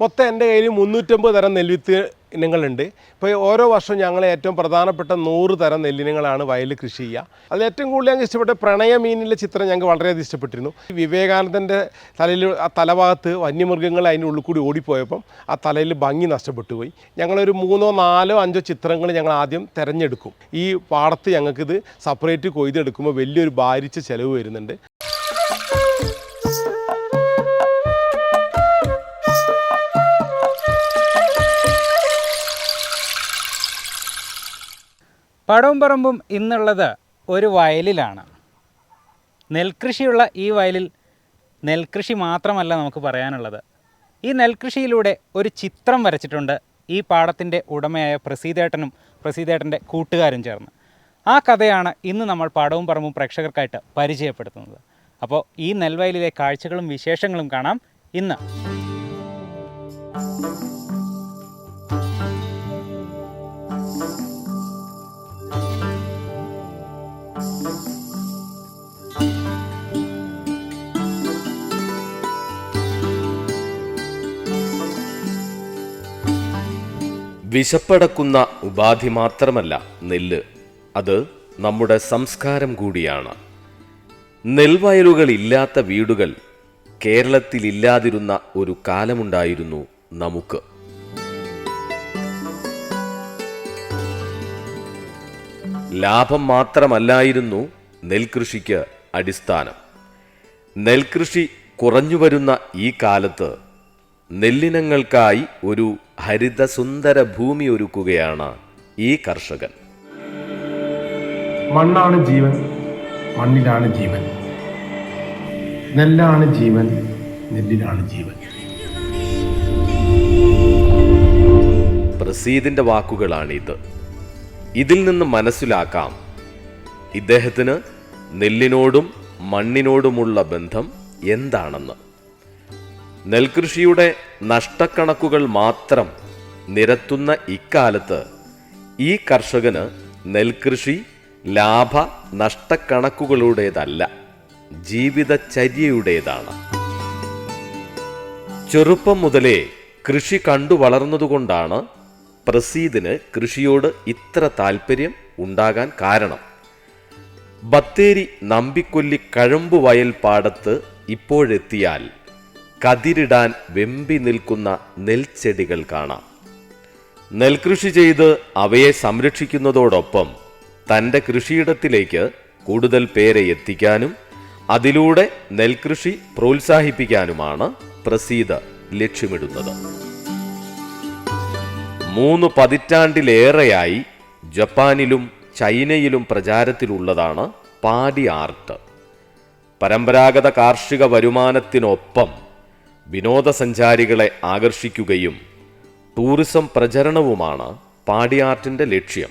മൊത്തം എന്റെ കയ്യിൽ മുന്നൂറ്റമ്പത് തരം നെൽവിത്ത് ഇനങ്ങളുണ്ട്. ഇപ്പോൾ ഓരോ വർഷം ഞങ്ങൾ ഏറ്റവും പ്രധാനപ്പെട്ട നൂറ് തരം നെല്ലിനങ്ങളാണ് വയലിൽ കൃഷി ചെയ്യുക. അതിൽ ഏറ്റവും കൂടുതൽ ഞങ്ങൾക്ക് ഇഷ്ടപ്പെട്ട പ്രണയ മീനിലെ ചിത്രം ഞങ്ങൾക്ക് വളരെയധികം ഇഷ്ടപ്പെട്ടിരുന്നു. വിവേകാനന്ദന്റെ തലയിൽ ആ തലഭാഗത്ത് വന്യമൃഗങ്ങൾ അതിന്റെ ഉള്ളിൽ കൂടി ഓടിപ്പോയപ്പം ആ തലയിൽ ഭംഗി നഷ്ടപ്പെട്ടു പോയി. ഞങ്ങളൊരു മൂന്നോ നാലോ അഞ്ചോ ചിത്രങ്ങൾ ഞങ്ങൾ ആദ്യം തിരഞ്ഞെടുക്കും. ഈ പാടത്ത് ഞങ്ങൾക്കിത് സെപ്പറേറ്റ് കൊയ്തെടുക്കുമ്പോൾ വലിയൊരു ഭാരിച്ച ചിലവ് വരുന്നുണ്ട്. പടവും പറമ്പും ഇന്നുള്ളത് ഒരു വയലിലാണ്. നെൽകൃഷിയുള്ള ഈ വയലിൽ നെൽകൃഷി മാത്രമല്ല നമുക്ക് പറയാനുള്ളത്. ഈ നെൽകൃഷിയിലൂടെ ഒരു ചിത്രം വരച്ചിട്ടുണ്ട് ഈ പാടത്തിന്റെ ഉടമയായ പ്രസീതേട്ടനും പ്രസീതേട്ടന്റെ കൂട്ടുകാരും ചേർന്ന്. ആ കഥയാണ് ഇന്ന് നമ്മൾ പാടവും പറമ്പും പ്രേക്ഷകർക്കായിട്ട് പരിചയപ്പെടുത്തുന്നത്. അപ്പോൾ ഈ നെൽവയലിലെ കാഴ്ചകളും വിശേഷങ്ങളും കാണാം ഇന്ന്. വിശപ്പടക്കുന്ന ഉപാധി മാത്രമല്ല നെല്ല്. അത് നമ്മുടെ സംസ്കാരം കൂടിയാണ്. നെൽവയലുകൾ ഇല്ലാത്ത വീടുകൾ കേരളത്തിലില്ലാതിരുന്ന ഒരു കാലമുണ്ടായിരുന്നു നമുക്ക്. ലാഭം മാത്രമല്ലായിരുന്നു നെൽകൃഷിക്ക് അടിസ്ഥാനം. നെൽകൃഷി കുറഞ്ഞുവരുന്ന ഈ കാലത്ത് നെല്ലിനങ്ങൾക്കായി ഒരു ഹരിതസുന്ദര ഭൂമി ഒരുക്കുകയാണ് ഈ കർഷകൻ. മണ്ണാണ് ജീവൻ മണ്ണിലാണ് ജീവൻ. നെല്ലാണ് ജീവൻ നെല്ലിലാണ് ജീവൻ. പ്രസീദിന്റെ വാക്കുകളാണിത്. ഇതിൽ നിന്ന് മനസ്സിലാക്കാം ഇദ്ദേഹത്തിന് നെല്ലിനോടും മണ്ണിനോടുമുള്ള ബന്ധം എന്താണെന്ന്. നെൽകൃഷിയുടെ നഷ്ടക്കണക്കുകൾ മാത്രം നിരത്തുന്ന ഇക്കാലത്ത് ഈ കർഷകന് നെൽകൃഷി ലാഭ നഷ്ടക്കണക്കുകളുടേതല്ല ജീവിതചര്യയുടേതാണ്. ചെറുപ്പം മുതലേ കൃഷി കണ്ടു വളർന്നതുകൊണ്ടാണ് പ്രസീദിന് കൃഷിയോട് ഇത്ര താല്പര്യം ഉണ്ടാകാൻ കാരണം. ബത്തേരി നമ്പിക്കൊല്ലി കഴമ്പ് വയൽ പാടത്ത് ഇപ്പോഴെത്തിയാൽ കതിരിടാൻ വെമ്പി നിൽക്കുന്ന നെൽച്ചെടികൾ കാണാം. നെൽകൃഷി ചെയ്ത് അവയെ സംരക്ഷിക്കുന്നതോടൊപ്പം തന്റെ കൃഷിയിടത്തിലേക്ക് കൂടുതൽ പേരെ എത്തിക്കാനും അതിലൂടെ നെൽകൃഷി പ്രോത്സാഹിപ്പിക്കാനുമാണ് പ്രസീത ലക്ഷ്യമിടുന്നത്. മൂന്ന് പതിറ്റാണ്ടിലേറെയായി ജപ്പാനിലും ചൈനയിലും പ്രചാരത്തിലുള്ളതാണ് പാടി ആർട്ട് പരമ്പരാഗത കാർഷിക വരുമാനത്തിനൊപ്പം വിനോദസഞ്ചാരികളെ ആകർഷിക്കുകയും ടൂറിസം പ്രചരണവുമാണ് പാടിയാർട്ടിന്റെ ലക്ഷ്യം.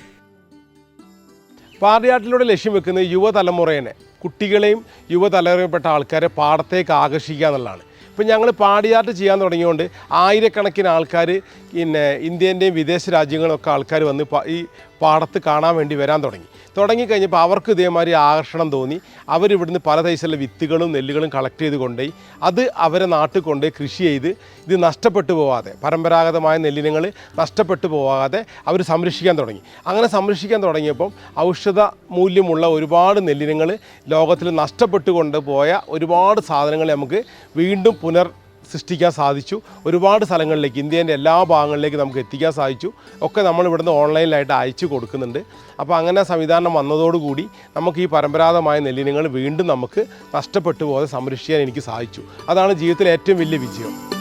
പാടിയാർട്ടിലൂടെ ലക്ഷ്യം വെക്കുന്ന യുവതലമുറയെ കുട്ടികളെയും യുവതലമുറയിൽപ്പെട്ട ആൾക്കാരെ പാടത്തേക്ക് ആകർഷിക്കുക എന്നുള്ളതാണ്. ഇപ്പം ഞങ്ങൾ പാടിയാട്ട് ചെയ്യാൻ തുടങ്ങിയതുകൊണ്ട് ആയിരക്കണക്കിന് ആൾക്കാർ പിന്നെ ഇന്ത്യന്റെയും വിദേശ രാജ്യങ്ങളൊക്കെ ആൾക്കാർ വന്ന് ഈ പാടത്ത് കാണാൻ വേണ്ടി വരാൻ തുടങ്ങി. തുടങ്ങിക്കഴിഞ്ഞപ്പോൾ അവർക്ക് ഇതേമാതിരി ആകർഷണം തോന്നി. അവരിവിടുന്ന് പല തൈസിലുള്ള വിത്തുകളും നെല്ലുകളും കളക്ട് ചെയ്ത് കൊണ്ടുപോയി. അത് അവരെ നാട്ടിൽ കൊണ്ടുപോയി കൃഷി ചെയ്ത് ഇത് നഷ്ടപ്പെട്ടു പോവാതെ. പരമ്പരാഗതമായ നെല്ലിനങ്ങൾ നഷ്ടപ്പെട്ടു പോവാതെ അവർ സംരക്ഷിക്കാൻ തുടങ്ങി. അങ്ങനെ സംരക്ഷിക്കാൻ തുടങ്ങിയപ്പം ഔഷധ മൂല്യമുള്ള ഒരുപാട് നെല്ലിനങ്ങൾ ലോകത്തിൽ നഷ്ടപ്പെട്ടു കൊണ്ടുപോയ ഒരുപാട് സാധനങ്ങൾ നമുക്ക് വീണ്ടും പുനർ സൃഷ്ടിക്കാൻ സാധിച്ചു. ഒരുപാട് സ്ഥലങ്ങളിലേക്ക് ഇന്ത്യേന്റെ എല്ലാ ഭാഗങ്ങളിലേക്ക് നമുക്ക് എത്തിക്കാൻ സാധിച്ചു. ഒക്കെ നമ്മൾ ഇവിടുന്ന് ഓൺലൈനിലായിട്ട് അയച്ചു കൊടുക്കുന്നുണ്ട്. അപ്പോൾ അങ്ങനെ സംവിധാനം വന്നതോടുകൂടി നമുക്ക് ഈ പരമ്പരാഗതമായ നെല്ലിനങ്ങൾ വീണ്ടും നമുക്ക് നഷ്ടപ്പെട്ടു പോകാതെ സംരക്ഷിക്കാൻ എനിക്ക് സാധിച്ചു. അതാണ് ജീവിതത്തിലെ ഏറ്റവും വലിയ വിജയം.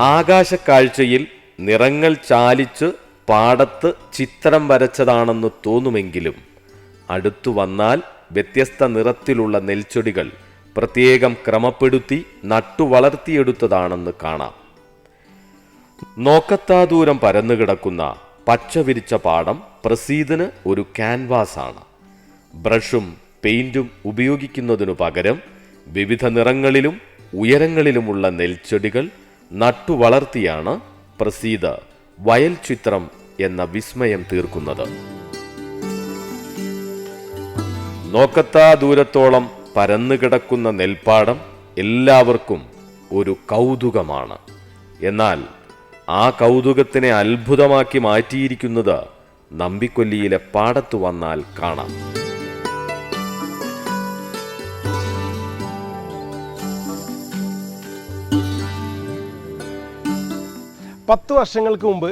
ആകാശക്കാഴ്ചയിൽ നിറങ്ങൾ ചാലിച്ച് പാടത്ത് ചിത്രം വരച്ചതാണെന്ന് തോന്നുമെങ്കിലും അടുത്തു വന്നാൽ വ്യത്യസ്ത നിറത്തിലുള്ള നെൽച്ചെടികൾ പ്രത്യേകം ക്രമപ്പെടുത്തി നട്ടു വളർത്തിയെടുത്തതാണെന്ന് കാണാം. നോക്കത്താ ദൂരം പരന്നുകിടക്കുന്ന പച്ച വിരിച്ച പാടം പ്രസീദിന് ഒരു ക്യാൻവാസാണ്. ബ്രഷും പെയിന്റും ഉപയോഗിക്കുന്നതിനു പകരം വിവിധ നിറങ്ങളിലും ഉയരങ്ങളിലുമുള്ള നെൽച്ചെടികൾ നട്ടു വളർത്തിയാണ് പ്രസീദ് വയൽ ചിത്രം എന്ന വിസ്മയം തീർക്കുന്നത്. നോക്കത്താ ദൂരത്തോളം പരന്നുകിടക്കുന്ന നെൽപ്പാടം എല്ലാവർക്കും ഒരു കൗതുകമാണ്. എന്നാൽ ആ കൗതുകത്തിനെ അത്ഭുതമാക്കി മാറ്റിയിരിക്കുന്നത് നമ്പിക്കൊല്ലിയിലെ പാടത്ത് വന്നാൽ കാണാം. പത്ത് വർഷങ്ങൾക്ക് മുമ്പ്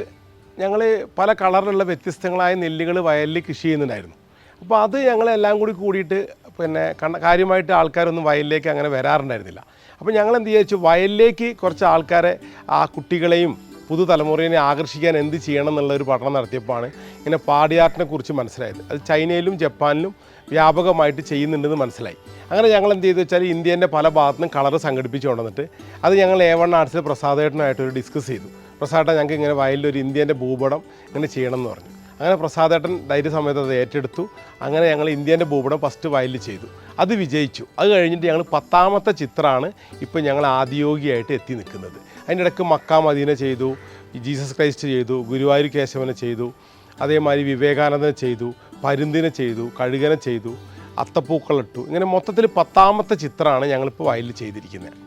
ഞങ്ങൾ പല കളറിലുള്ള വ്യത്യസ്തങ്ങളായ നെല്ലുകൾ വയലിൽ കൃഷി ചെയ്യുന്നുണ്ടായിരുന്നു. അപ്പോൾ അത് ഞങ്ങളെല്ലാം കൂടി കൂടിയിട്ട് പിന്നെ കാര്യമായിട്ട് ആൾക്കാരൊന്നും വയലിലേക്ക് അങ്ങനെ വരാറുണ്ടായിരുന്നില്ല. അപ്പോൾ ഞങ്ങൾ എന്ത് വിചാരിച്ചു? വയലിലേക്ക് കുറച്ച് ആൾക്കാരെ ആ കുട്ടികളെയും പുതുതലമുറയെ ആകർഷിക്കാൻ എന്ത് ചെയ്യണം എന്നുള്ള ഒരു പഠനം നടത്തിയപ്പോഴാണ് ഇങ്ങനെ പാടിയാർട്ടിനെ കുറിച്ച് മനസ്സിലായത്. അത് ചൈനയിലും ജപ്പാനിലും വ്യാപകമായിട്ട് ചെയ്യുന്നുണ്ടെന്ന് മനസ്സിലായി. അങ്ങനെ ഞങ്ങൾ എന്ത് ചെയ്തു വെച്ചാൽ ഇന്ത്യേന്റെ പല ഭാഗത്തുനിന്നും കളർ സംഘടിപ്പിച്ചു കൊണ്ടുവന്നിട്ട് അത് ഞങ്ങൾ എ വൺ ആർട്സിൽ പ്രസാദേട്ടനായിട്ട് ഒരു ഡിസ്കസ് ചെയ്തു. പ്രസാദേട്ടൻ ഞങ്ങൾക്ക് ഇങ്ങനെ വയലിൽ ഒരു ഇന്ത്യേന്റെ ഭൂപടം ഇങ്ങനെ ചെയ്യണം എന്ന് പറഞ്ഞു. അങ്ങനെ പ്രസാദേട്ടൻ ധൈര്യസമയത്ത് അത് ഏറ്റെടുത്തു. അങ്ങനെ ഞങ്ങൾ ഇന്ത്യന്റെ ഭൂപടം ഫസ്റ്റ് വയലിൽ ചെയ്തു. അത് വിജയിച്ചു. അത് കഴിഞ്ഞിട്ട് ഞങ്ങൾ പത്താമത്തെ ചിത്രമാണ് ഇപ്പോൾ ഞങ്ങൾ ആദിയോഗിയായിട്ട് എത്തി നിൽക്കുന്നത്. അതിന്റെ ഇടയ്ക്ക് മക്ക മദീന ചെയ്തു ജീസസ് ക്രൈസ്റ്റ് ചെയ്തു ഗുരുവായൂർ കേശവനെ ചെയ്തു അതേമാതിരി വിവേകാനന്ദനെ ചെയ്തു പരുന്തിനെ ചെയ്തു കഴുകനെ ചെയ്തു അത്തപ്പൂക്കളിട്ടു. ഇങ്ങനെ മൊത്തത്തിൽ പത്താമത്തെ ചിത്രമാണ് ഞങ്ങളിപ്പോൾ വയലിൽ ചെയ്തിരിക്കുന്നത്.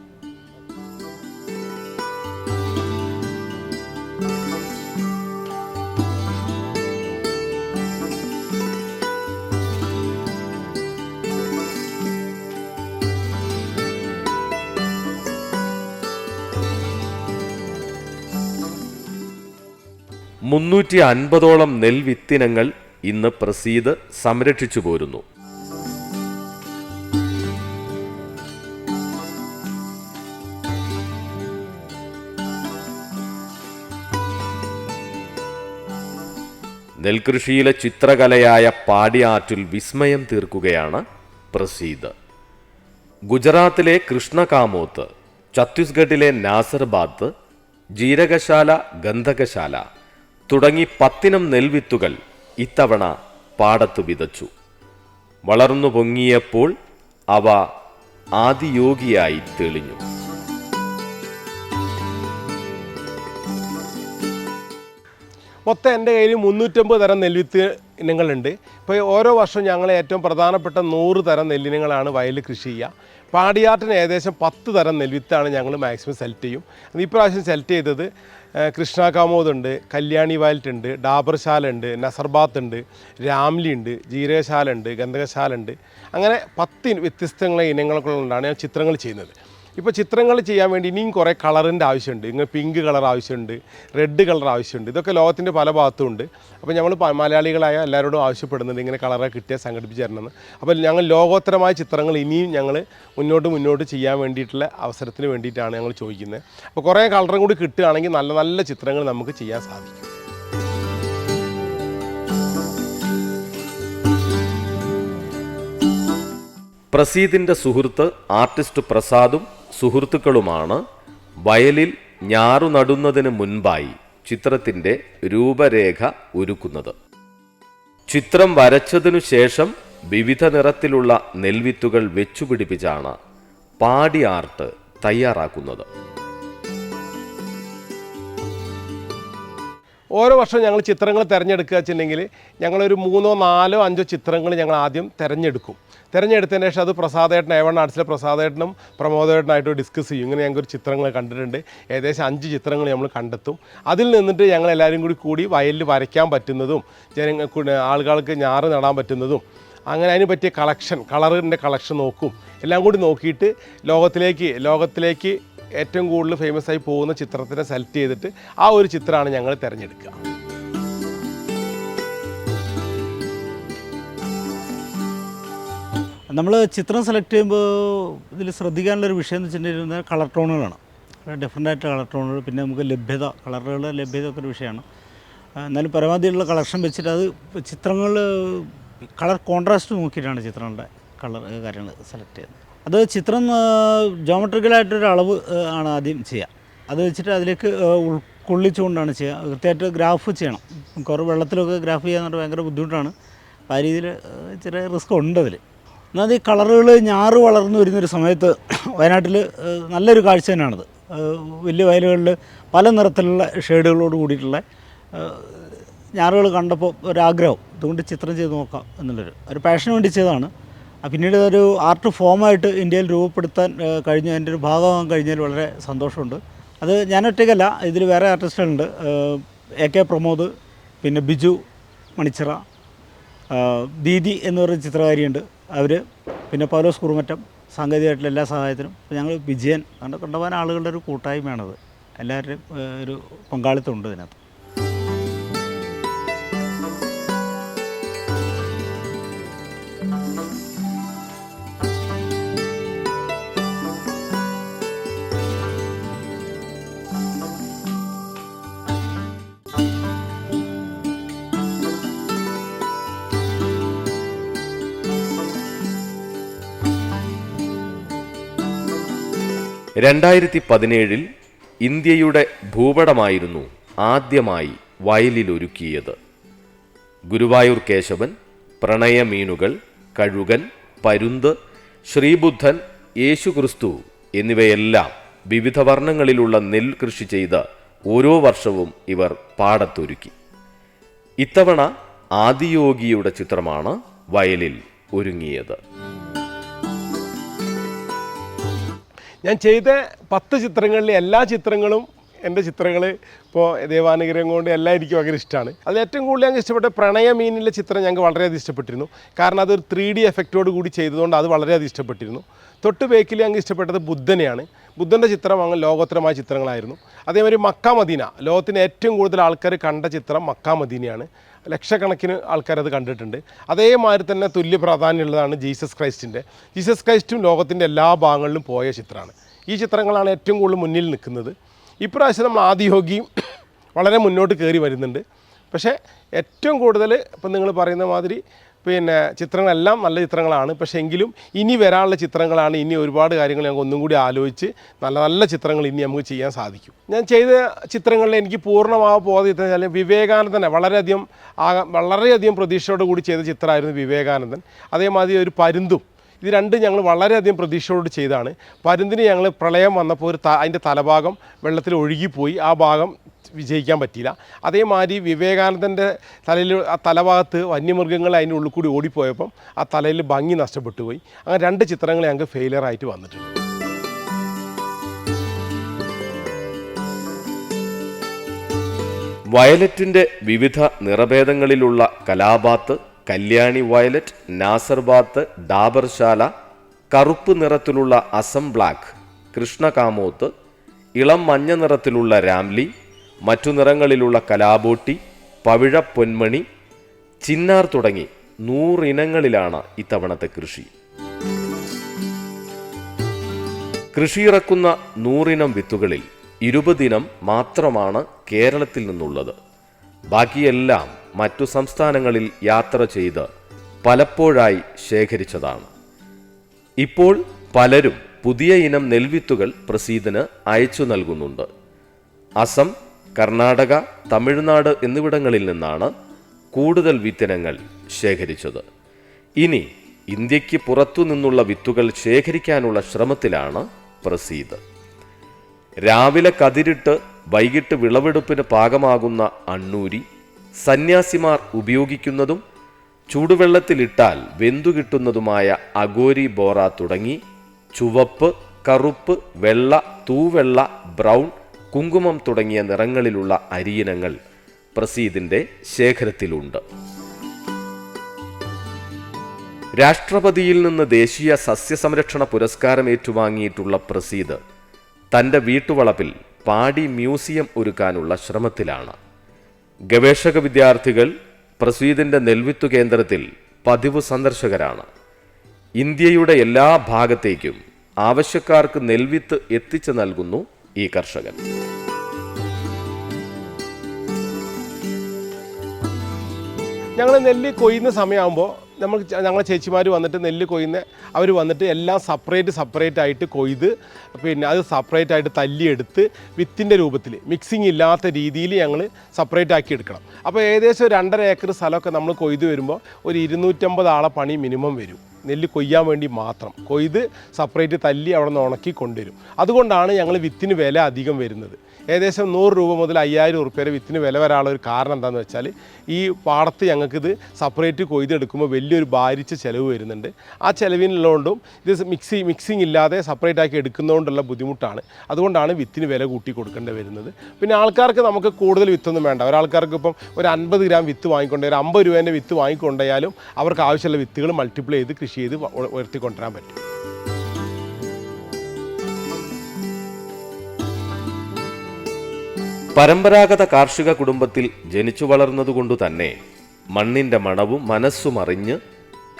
മുന്നൂറ്റി അൻപതോളം നെൽവിത്തിനങ്ങൾ ഇന്ന് പ്രസീദ് സംരക്ഷിച്ചു പോരുന്നു. നെൽകൃഷിയിലെ ചിത്രകലയായ പാടിയാറ്റിൽ വിസ്മയം തീർക്കുകയാണ് പ്രസീദ് ഗുജറാത്തിലെ കൃഷ്ണകാമോത്ത് ഛത്തീസ്ഗഡിലെ നാസർബാദ് ജീരകശാല ഗന്ധകശാല തുടങ്ങി പത്തിനം നെൽവിത്തുകൾ ഇത്തവണ പാടത്തു വിതച്ചു. വളർന്നു പൊങ്ങിയപ്പോൾ അവ ആദിയോഗിയായി തെളിഞ്ഞു. മൊത്തം എന്റെ കയ്യിൽ മുന്നൂറ്റമ്പത് തരം നെൽവിത്ത് ഇനങ്ങളുണ്ട്. ഇപ്പോൾ ഓരോ വർഷവും ഞങ്ങൾ ഏറ്റവും പ്രധാനപ്പെട്ട നൂറ് തരം നെല്ലിനങ്ങളാണ് വയലിൽ കൃഷി ചെയ്യുക. പാടിയാട്ടിന് ഏകദേശം പത്ത് തരം നെൽവിത്താണ് ഞങ്ങൾ മാക്സിമം സെലക്ട് ചെയ്യും. അത് ഇപ്രാവശ്യം സെലക്ട് ചെയ്തത് കൃഷ്ണ കാമോദ് ഉണ്ട് കല്യാണി വാലറ്റ് ഉണ്ട് ഡാബർശാല ഉണ്ട് നസർബാത്ത് ഉണ്ട് രാംലി ഉണ്ട് ജീരകശാല ഉണ്ട് ഗന്ധകശാല ഉണ്ട്. അങ്ങനെ പത്ത് വ്യത്യസ്തങ്ങളെ ഇനങ്ങളൊക്കെ ഇനങ്ങൾക്കൊണ്ടാണ് ഞാൻ ചിത്രങ്ങൾ ചെയ്യുന്നത്. ഇപ്പോൾ ചിത്രങ്ങൾ ചെയ്യാൻ വേണ്ടി ഇനിയും കുറേ കളറിന്റെ ആവശ്യമുണ്ട്. ഇങ്ങനെ പിങ്ക് കളർ ആവശ്യമുണ്ട് റെഡ് കളർ ആവശ്യമുണ്ട്. ഇതൊക്കെ ലോകത്തിന്റെ പല ഭാഗത്തും ഉണ്ട്. അപ്പോൾ ഞങ്ങൾ മലയാളികളായ എല്ലാവരോടും ആവശ്യപ്പെടുന്നുണ്ട് ഇങ്ങനെ കളറൊക്കെ കിട്ടിയാൽ സംഘടിപ്പിച്ച് തരണമെന്ന്. അപ്പോൾ ഞങ്ങൾ ലോകോത്തരമായ ചിത്രങ്ങൾ ഇനിയും ഞങ്ങൾ മുന്നോട്ട് മുന്നോട്ട് ചെയ്യാൻ വേണ്ടിയിട്ടുള്ള അവസരത്തിന് വേണ്ടിയിട്ടാണ് ഞങ്ങൾ ചോദിക്കുന്നത്. അപ്പോൾ കുറേ കളറും കൂടി കിട്ടുകയാണെങ്കിൽ നല്ല നല്ല ചിത്രങ്ങൾ നമുക്ക് ചെയ്യാൻ സാധിക്കും. പ്രസീദിന്റെ സുഹൃത്ത് ആർട്ടിസ്റ്റ് പ്രസാദും സുഹൃത്തുക്കളുമാണ്. വയലിൽ ഞാറു നടുന്നതിന് മുൻപായി ചിത്രത്തിന്റെ രൂപരേഖ ഒരുക്കുന്നത്. ചിത്രം വരച്ചതിനു ശേഷം വിവിധ നിറത്തിലുള്ള നെൽവിത്തുകൾ വെച്ചുപിടിപ്പിച്ചാണ് പാടി ആർട്ട് തയ്യാറാക്കുന്നത്. ഓരോ വർഷം ഞങ്ങൾ ചിത്രങ്ങൾ തിരഞ്ഞെടുക്കുക വെച്ചിട്ടുണ്ടെങ്കിൽ ഞങ്ങളൊരു മൂന്നോ നാലോ അഞ്ചോ ചിത്രങ്ങൾ ഞങ്ങൾ ആദ്യം തിരഞ്ഞെടുക്കും. തിരഞ്ഞെടുത്തതിന് ശേഷം അത് പ്രസാദേട്ടൻ എവൺ ആർട്സിലെ പ്രസാദേട്ടനും പ്രമോദേട്ടനായിട്ട് ഡിസ്കസ് ചെയ്യും. ഇങ്ങനെ ഞങ്ങൾക്ക് ചിത്രങ്ങൾ കണ്ടിട്ടുണ്ട്. ഏകദേശം അഞ്ച് ചിത്രങ്ങൾ നമ്മൾ കണ്ടെത്തും. അതിൽ നിന്നിട്ട് ഞങ്ങൾ എല്ലാവരും കൂടി കൂടി വയലിൽ വരയ്ക്കാൻ പറ്റുന്നതും ജനങ്ങൾ ആളുകൾക്ക് ഞാറ് നടാൻ പറ്റുന്നതും അങ്ങനെ അതിന് പറ്റിയ കളക്ഷൻ കളറിന്റെ കളക്ഷൻ നോക്കും. എല്ലാം കൂടി നോക്കിയിട്ട് ലോകത്തിലേക്ക് ലോകത്തിലേക്ക് ഏറ്റവും കൂടുതൽ ഫേമസ് ആയി പോകുന്ന ചിത്രത്തിനെ സെലക്ട് ചെയ്തിട്ട് ആ ഒരു ചിത്രമാണ് ഞങ്ങൾ തിരഞ്ഞെടുക്കുക. നമ്മൾ ചിത്രം സെലക്ട് ചെയ്യുമ്പോൾ ഇതിൽ ശ്രദ്ധിക്കാനുള്ളൊരു വിഷയം എന്ന് വെച്ചിട്ടുണ്ടെങ്കിൽ കളർ ടോണുകളാണ് ഡിഫറെന്റ് ആയിട്ട് കളർ ടോണുകൾ പിന്നെ നമുക്ക് ലഭ്യത കളറുകളുടെ ലഭ്യത ഒക്കെ ഒരു വിഷയമാണ്. എന്നാലും പരമാവധിയുള്ള കളക്ഷൻ വെച്ചിട്ട് അത് ചിത്രങ്ങൾ കളർ കോൺട്രാസ്റ്റ് നോക്കിയിട്ടാണ് ചിത്രങ്ങളുടെ കളർ കാര്യങ്ങൾ സെലക്ട് ചെയ്യുന്നത്. അത് ചിത്രം ജോമെട്രിക്കലായിട്ടൊരു അളവ് ആണ് ആദ്യം ചെയ്യുക. അത് വെച്ചിട്ട് അതിലേക്ക് ഉൾക്കൊള്ളിച്ചുകൊണ്ടാണ് ചെയ്യുക. കൃത്യമായിട്ട് ഗ്രാഫ് ചെയ്യണം. കുറേ വെള്ളത്തിലൊക്കെ ഗ്രാഫ് ചെയ്യാന്ന് പറഞ്ഞാൽ ഭയങ്കര ബുദ്ധിമുട്ടാണ്. അപ്പോൾ ആ രീതിയിൽ ചെറിയ റിസ്ക് ഉണ്ട് അതിൽ. എന്നാൽ ഈ കളറുകൾ ഞാറ് വളർന്നു വരുന്നൊരു സമയത്ത് വയനാട്ടിൽ നല്ലൊരു കാഴ്ച തന്നെയാണത്. വലിയ വയലുകളിൽ പല നിറത്തിലുള്ള ഷെയ്ഡുകളോട് കൂടിയിട്ടുള്ള ഞാറുകൾ കണ്ടപ്പോൾ ഒരാഗ്രഹം. അതുകൊണ്ട് ചിത്രം ചെയ്ത് നോക്കാം എന്നുള്ളൊരു ഒരു പാഷന് വേണ്ടി ചെയ്തതാണ്. പിന്നീട് ഒരു ആർട്ട് ഫോമായിട്ട് ഇന്ത്യയിൽ രൂപപ്പെടുത്താൻ കഴിഞ്ഞു എന്റെ ഒരു ഭാഗമാകാൻ കഴിഞ്ഞതിൽ വളരെ സന്തോഷമുണ്ട്. അത് ഞാൻ ഒറ്റയ്ക്കല്ല ഇതിൽ വേറെ ആർട്ടിസ്റ്റുകളുണ്ട് എ കെ പ്രമോദ് പിന്നെ ബിജു മണിച്ചിറ ദീദി എന്ന് പറയുന്ന ചിത്രകാരിയുണ്ട് അവർ പിന്നെ പൗലോസ് കുറുമറ്റം സാങ്കേതികമായിട്ടുള്ള എല്ലാ സഹായത്തിനും. ഞങ്ങൾ വിജയൻ കണ്ട കണ്ടവാൻ ആളുകളുടെ ഒരു കൂട്ടായ്മയാണത്. എല്ലാവരുടെയും ഒരു പങ്കാളിത്തമുണ്ട് ഇതിനകത്ത്. രണ്ടായിരത്തി പതിനേഴിൽ ഇന്ത്യയുടെ ഭൂപടമായിരുന്നു ആദ്യമായി വയലിലൊരുക്കിയത്. ഗുരുവായൂർ കേശവൻ പ്രണയമീനുകൾ കഴുകൻ പരുന്ത് ശ്രീബുദ്ധൻ യേശുക്രിസ്തു എന്നിവയെല്ലാം വിവിധ വർണങ്ങളിലുള്ള നെൽ കൃഷി ചെയ്ത് ഓരോ വർഷവും ഇവർ പാടത്തൊരുക്കി. ഇത്തവണ ആദിയോഗിയുടെ ചിത്രമാണ് വയലിൽ ഒരുങ്ങിയത്. ഞാൻ ചെയ്ത പത്ത് ചിത്രങ്ങളിലെ എല്ലാ ചിത്രങ്ങളും എന്റെ ചിത്രങ്ങൾ ഇപ്പോൾ ദേവാനുഗ്രഹം കൊണ്ട് എല്ലാം എനിക്ക് ഭയങ്കര ഇഷ്ടമാണ് അതിൽ ഏറ്റവും കൂടുതൽ ഞങ്ങൾക്ക് ഇഷ്ടപ്പെട്ട പ്രണയ മീനിലെ ചിത്രം ഞങ്ങൾക്ക് വളരെയധികം ഇഷ്ടപ്പെട്ടിരുന്നു. കാരണം അതൊരു ത്രീ ഡി എഫക്റ്റോട് കൂടി ചെയ്തതുകൊണ്ട് അത് വളരെയധികം ഇഷ്ടപ്പെട്ടിരുന്നു. തൊട്ട് ബേക്കിൽ ഞങ്ങൾക്ക് ഇഷ്ടപ്പെട്ടത് ബുദ്ധനെയാണ്. ബുദ്ധന്റെ ചിത്രം അങ്ങ് ലോകോത്തരമായ ചിത്രങ്ങളായിരുന്നു. അതേമാതിരി മക്ക മദീന ലോകത്തിന് ഏറ്റവും കൂടുതൽ ആൾക്കാർ കണ്ട ചിത്രം മക്ക മദീനയാണ് ലക്ഷക്കണക്കിന് ആൾക്കാരത് കണ്ടിട്ടുണ്ട്. അതേമാതിരി തന്നെ തുല്യ പ്രാധാന്യമുള്ളതാണ് ജീസസ് ക്രൈസ്റ്റിന്റെ. ജീസസ് ക്രൈസ്റ്റും ലോകത്തിന്റെ എല്ലാ ഭാഗങ്ങളിലും പോയ ചിത്രമാണ്. ഈ ചിത്രങ്ങളാണ് ഏറ്റവും കൂടുതൽ മുന്നിൽ നിൽക്കുന്നത്. ഇപ്രാവശ്യം നമ്മൾ ആദിയോഗിയും വളരെ മുന്നോട്ട് കയറി വരുന്നുണ്ട്. പക്ഷേ ഏറ്റവും കൂടുതൽ ഇപ്പം നിങ്ങൾ പറയുന്ന മാതിരി പിന്നെ ചിത്രങ്ങളെല്ലാം നല്ല ചിത്രങ്ങളാണ്. പക്ഷേ എങ്കിലും ഇനി വരാനുള്ള ചിത്രങ്ങളാണ് ഇനി ഒരുപാട് കാര്യങ്ങൾ ഞങ്ങൾക്ക് ഒന്നും കൂടി ആലോചിച്ച് നല്ല നല്ല ചിത്രങ്ങൾ ഇനി നമുക്ക് ചെയ്യാൻ സാധിക്കും. ഞാൻ ചെയ്ത ചിത്രങ്ങളിൽ എനിക്ക് പൂർണമാവാ പോകാതെ വെച്ചാൽ വിവേകാനന്ദനെ വളരെയധികം ആ വളരെയധികം പ്രതീക്ഷയോട് കൂടി ചെയ്ത ചിത്രമായിരുന്നു വിവേകാനന്ദൻ. അതേമാതിരി ഒരു പരുന്തും. ഇത് രണ്ടും ഞങ്ങൾ വളരെയധികം പ്രതീക്ഷയോട് ചെയ്താണ്. പരുന്തിന് ഞങ്ങൾ പ്രളയം വന്നപ്പോൾ ഒരു ത അതിന്റെ തലഭാഗം വെള്ളത്തിൽ ഒഴുകിപ്പോയി. ആ ഭാഗം വിജയിക്കാൻ പറ്റിയില്ല. അതേമാതിരി വിവേകാനന്ദന്റെ തലയിൽ ആ തലഭാഗത്ത് വന്യമൃഗങ്ങൾ അതിന്റെ ഉള്ളിൽ കൂടി ഓടിപ്പോയപ്പം ആ തലയിൽ ഭംഗി നഷ്ടപ്പെട്ടു പോയി. അങ്ങനെ രണ്ട് ചിത്രങ്ങൾ ഞങ്ങൾക്ക് ഫെയിലിയറായിട്ട് വന്നിട്ടുണ്ട്. വയലറ്റിന്റെ വിവിധ നിറഭേദങ്ങളിലുള്ള കലാബാത്ത് കല്യാണി വയലറ്റ് നാസർബാത്ത് ഡാബർശാല കറുപ്പ് നിറത്തിലുള്ള അസം ബ്ലാക്ക് കൃഷ്ണകാമോത്ത് ഇളം മഞ്ഞ നിറത്തിലുള്ള രാംലി മറ്റു നിറങ്ങളിലുള്ള കലാബോട്ടി പവിഴ പൊന്മണി ചിന്നാർ തുടങ്ങി നൂറിനങ്ങളിലാണ് ഇത്തവണത്തെ കൃഷി. കൃഷിയിറക്കുന്ന നൂറിനം വിത്തുകളിൽ ഇരുപതിനം മാത്രമാണ് കേരളത്തിൽ നിന്നുള്ളത്. ബാക്കിയെല്ലാം മറ്റു സംസ്ഥാനങ്ങളിൽ യാത്ര ചെയ്ത് പലപ്പോഴായി ശേഖരിച്ചതാണ്. ഇപ്പോൾ പലരും പുതിയ ഇനം നെൽവിത്തുകൾ പ്രസീദിന് അയച്ചു നൽകുന്നുണ്ട്. അസം കർണാടക തമിഴ്നാട് എന്നിവിടങ്ങളിൽ നിന്നാണ് കൂടുതൽ വിത്തിനങ്ങൾ ശേഖരിച്ചത്. ഇനി ഇന്ത്യയ്ക്ക് പുറത്തു നിന്നുള്ള വിത്തുകൾ ശേഖരിക്കാനുള്ള ശ്രമത്തിലാണ് പ്രസീദ് രാവിലെ കതിരിട്ട് വൈകിട്ട് വിളവെടുപ്പിന് പാകമാകുന്ന അണ്ണൂരി സന്യാസിമാർ ഉപയോഗിക്കുന്നതും ചൂടുവെള്ളത്തിലിട്ടാൽ വെന്തു കിട്ടുന്നതുമായ അഗോരി ബോറ തുടങ്ങി ചുവപ്പ് കറുപ്പ് വെള്ള തൂവെള്ള ബ്രൗൺ കുങ്കുമം തുടങ്ങിയ നിറങ്ങളിലുള്ള അരിയിനങ്ങൾ പ്രസീദിന്റെ ശേഖരത്തിലുണ്ട്. രാഷ്ട്രപതിയിൽ നിന്ന് ദേശീയ സസ്യസംരക്ഷണ പുരസ്കാരം ഏറ്റുവാങ്ങിയിട്ടുള്ള പ്രസീദ് തന്റെ വീട്ടുവളപ്പിൽ പാടി മ്യൂസിയം ഒരുക്കാനുള്ള ശ്രമത്തിലാണ്. ഗവേഷക വിദ്യാർത്ഥികൾ പ്രസീദിന്റെ നെൽവിത്തു കേന്ദ്രത്തിൽ പതിവ് സന്ദർശകരാണ്. ഇന്ത്യയുടെ എല്ലാ ഭാഗത്തേക്കും ആവശ്യക്കാർക്ക് നെൽവിത്ത് എത്തിച്ചു നൽകുന്നു ഈ കർഷകൻ. ഞങ്ങൾ നെല്ല് കൊയ്യുന്ന സമയമാകുമ്പോൾ നമ്മൾ ഞങ്ങളെ ചേച്ചിമാർ വന്നിട്ട് നെല്ല് കൊയ്യുന്ന അവർ വന്നിട്ട് എല്ലാം സെപ്പറേറ്റ് സെപ്പറേറ്റ് ആയിട്ട് കൊയ്ത് പിന്നെ അത് സെപ്പറേറ്റ് ആയിട്ട് തല്ലിയെടുത്ത് വിത്തിന്റെ രൂപത്തിൽ മിക്സിങ് ഇല്ലാത്ത രീതിയിൽ ഞങ്ങൾ സെപ്പറേറ്റ് ആക്കി എടുക്കണം. അപ്പോൾ ഏകദേശം രണ്ടര ഏക്കർ സ്ഥലമൊക്കെ നമ്മൾ കൊയ്ത് വരുമ്പോൾ ഒരു ഇരുന്നൂറ്റമ്പത് ആളെ പണി മിനിമം വരും. നെല്ല് കൊയ്യാൻ വേണ്ടി മാത്രം. കൊയ്ത് സെപ്പറേറ്റ് തല്ലി അവിടെ നിന്ന് ഉണക്കി കൊണ്ടുവരും അതുകൊണ്ടാണ് ഞങ്ങൾ വിത്തിന് വില അധികം വരുന്നത്. ഏകദേശം നൂറ് രൂപ മുതൽ അയ്യായിരം ഉറുപ്പ്യ വരെ വിത്തിന് വില വരാനുള്ള ഒരു കാരണം എന്താണെന്ന് വെച്ചാൽ ഈ പാടത്ത് ഞങ്ങൾക്കിത് സെപ്പറേറ്റ് കൊയ്തെടുക്കുമ്പോൾ വലിയൊരു ഭാരിച്ച ചിലവ് വരുന്നുണ്ട്. ആ ചിലവിനുള്ളതുകൊണ്ടും ഇത് മിക്സി മിക്സിംഗ് ഇല്ലാതെ സെപ്പറേറ്റ് ആക്കി എടുക്കുന്നതുകൊണ്ടുള്ള ബുദ്ധിമുട്ടാണ്. അതുകൊണ്ടാണ് വിത്തിന് വില കൂട്ടി കൊടുക്കേണ്ടി വരുന്നത്. പിന്നെ ആൾക്കാർക്ക് നമുക്ക് കൂടുതൽ വിത്തൊന്നും വേണ്ട. ഒരാൾക്കാർക്ക് ഇപ്പം ഒരു അൻപത് ഗ്രാം വിത്ത് വാങ്ങിക്കൊണ്ട് ഒരു അമ്പത് രൂപേന്റെ വിത്ത് വാങ്ങിക്കൊണ്ടായാലും അവർക്ക് ആവശ്യമുള്ള വിത്തുകൾ മൾട്ടിപ്ലൈ ചെയ്ത് കൃഷി ചെയ്ത് ഉയർത്തിക്കൊണ്ടുവരാൻ പറ്റും. പരമ്പരാഗത കാർഷിക കുടുംബത്തിൽ ജനിച്ചു വളർന്നതുകൊണ്ടു തന്നെ മണ്ണിന്റെ മണവും മനസ്സും അറിഞ്ഞ്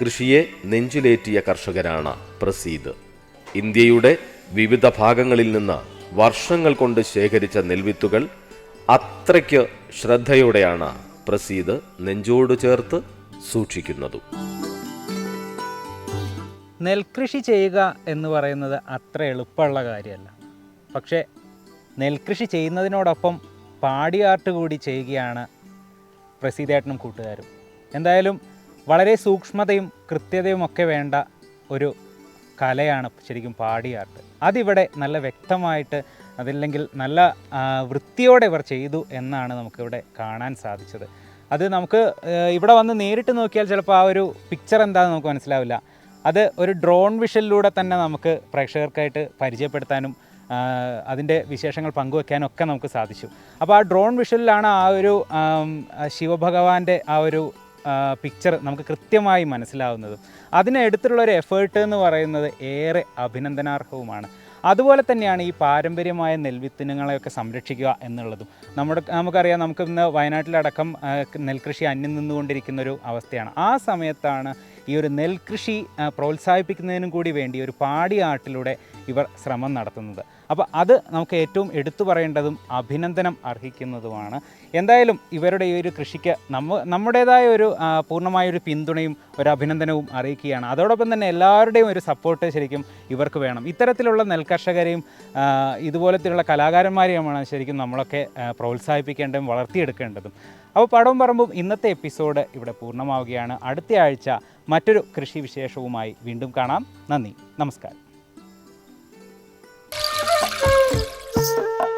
കൃഷിയെ നെഞ്ചിലേറ്റിയ കർഷകരാണ് പ്രസീദ്. ഇന്ത്യയുടെ വിവിധ ഭാഗങ്ങളിൽ നിന്ന് വർഷങ്ങൾ കൊണ്ട് ശേഖരിച്ച നെൽവിത്തുകൾ അത്രയ്ക്ക് ശ്രദ്ധയോടെയാണ് പ്രസീദ് നെഞ്ചോട് ചേർത്ത് സൂക്ഷിക്കുന്നതും. നെൽകൃഷി ചെയ്യുക എന്ന് പറയുന്നത് അത്ര എളുപ്പമുള്ള കാര്യമല്ല. പക്ഷേ നെൽകൃഷി ചെയ്യുന്നതിനോടൊപ്പം പാടിയാർട്ട് കൂടി ചെയ്യുകയാണ് പ്രസീതേട്ടനും കൂട്ടുകാരും. എന്തായാലും വളരെ സൂക്ഷ്മതയും കൃത്യതയും ഒക്കെ വേണ്ട ഒരു കലയാണ് ശരിക്കും പാടിയാർട്ട് അതിവിടെ നല്ല വ്യക്തമായിട്ട് അതില്ലെങ്കിൽ നല്ല വൃത്തിയോടെ ഇവർ ചെയ്തു എന്നാണ് നമുക്കിവിടെ കാണാൻ സാധിച്ചത്. അത് നമുക്ക് ഇവിടെ വന്ന് നേരിട്ട് നോക്കിയാൽ ചിലപ്പോൾ ആ ഒരു പിക്ചർ എന്താണെന്ന് നമുക്ക് മനസ്സിലാവില്ല. അത് ഒരു ഡ്രോൺ വിഷനിലൂടെ തന്നെ നമുക്ക് പ്രേക്ഷകർക്കായിട്ട് പരിചയപ്പെടുത്താനും അതിന്റെ വിശേഷങ്ങൾ പങ്കുവെക്കാനൊക്കെ നമുക്ക് സാധിച്ചു. അപ്പോൾ ആ ഡ്രോൺ വിഷലിലാണ് ആ ഒരു ശിവഭഗവാന്റെ ആ ഒരു പിക്ചർ നമുക്ക് കൃത്യമായി മനസ്സിലാവുന്നത്. അതിനെ ഒരു എഫേർട്ട് എന്ന് പറയുന്നത് ഏറെ അഭിനന്ദനാർഹവുമാണ്. അതുപോലെ തന്നെയാണ് ഈ പാരമ്പര്യമായ നെൽവിത്തിനങ്ങളെയൊക്കെ സംരക്ഷിക്കുക എന്നുള്ളതും. നമ്മുടെ നമുക്കറിയാം നമുക്ക് ഇന്ന് വയനാട്ടിലടക്കം നെൽകൃഷി അന്യം നിന്നുകൊണ്ടിരിക്കുന്ന ഒരു അവസ്ഥയാണ്. ആ സമയത്താണ് ഈ ഒരു നെൽകൃഷി പ്രോത്സാഹിപ്പിക്കുന്നതിനും കൂടി വേണ്ടി ഒരു പാടി ആട്ടിലൂടെ ഇവർ ശ്രമം നടത്തുന്നത്. അപ്പോൾ അത് നമുക്ക് ഏറ്റവും എടുത്തു പറയേണ്ടതും അഭിനന്ദനം അർഹിക്കുന്നതുമാണ്. എന്തായാലും ഇവരുടെ ഈ ഒരു കൃഷിക്ക് നമ്മ നമ്മുടേതായ ഒരു പൂർണമായൊരു പിന്തുണയും ഒരു അഭിനന്ദനവും അറിയിക്കുകയാണ്. അതോടൊപ്പം തന്നെ എല്ലാവരുടെയും ഒരു സപ്പോർട്ട് ശരിക്കും ഇവർക്ക് വേണം. ഇത്തരത്തിലുള്ള നെൽകർഷകരെയും ഇതുപോലത്തെയുള്ള കലാകാരന്മാരെയുമാണ് ശരിക്കും നമ്മളൊക്കെ പ്രോത്സാഹിപ്പിക്കേണ്ടതും വളർത്തിയെടുക്കേണ്ടതും. അപ്പോൾ പടവും പറമ്പും ഇന്നത്തെ എപ്പിസോഡ് ഇവിടെ പൂർണമാവുകയാണ്. അടുത്ത ആഴ്ച മറ്റൊരു കൃഷി വിശേഷവുമായി വീണ്ടും കാണാം. നന്ദി. നമസ്കാരം. Thanks.